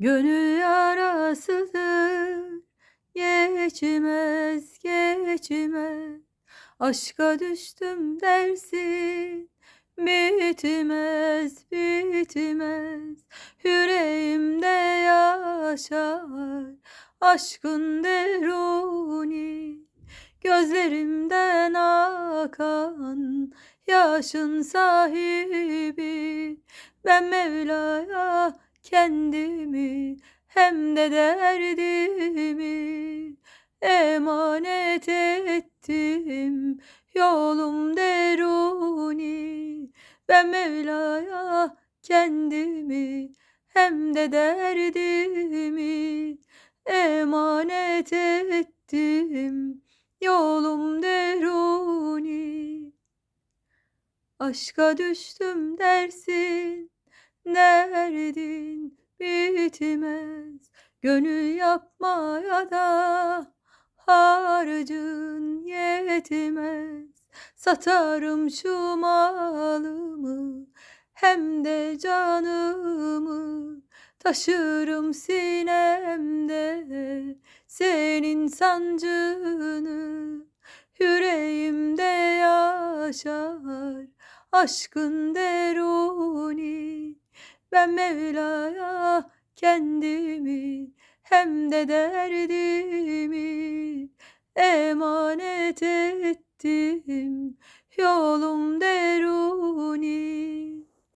Gönül yarasıdır. Geçmez geçmez. Aşka düştüm dersin. Bitmez bitmez. Yüreğimde yaşar. Aşkın deruni. Gözlerimden akan yaşın sahibi. Ben Mevla'ya kendimi hem de derdimi emanet ettim. Yolum deruni ben Mevla'ya kendimi hem de derdimi emanet ettim. Yolum deruni. Aşka düştüm dersin bitmez Gönül yapmaya da. Harcın yetmez Satarım şu malımı hem de canımı. Taşırım sinemde senin sancını. Yüreğimde yaşar aşkın deruni. Ben Mevla'ya kendimi hem de derdimi emanet ettim. Yolum deruni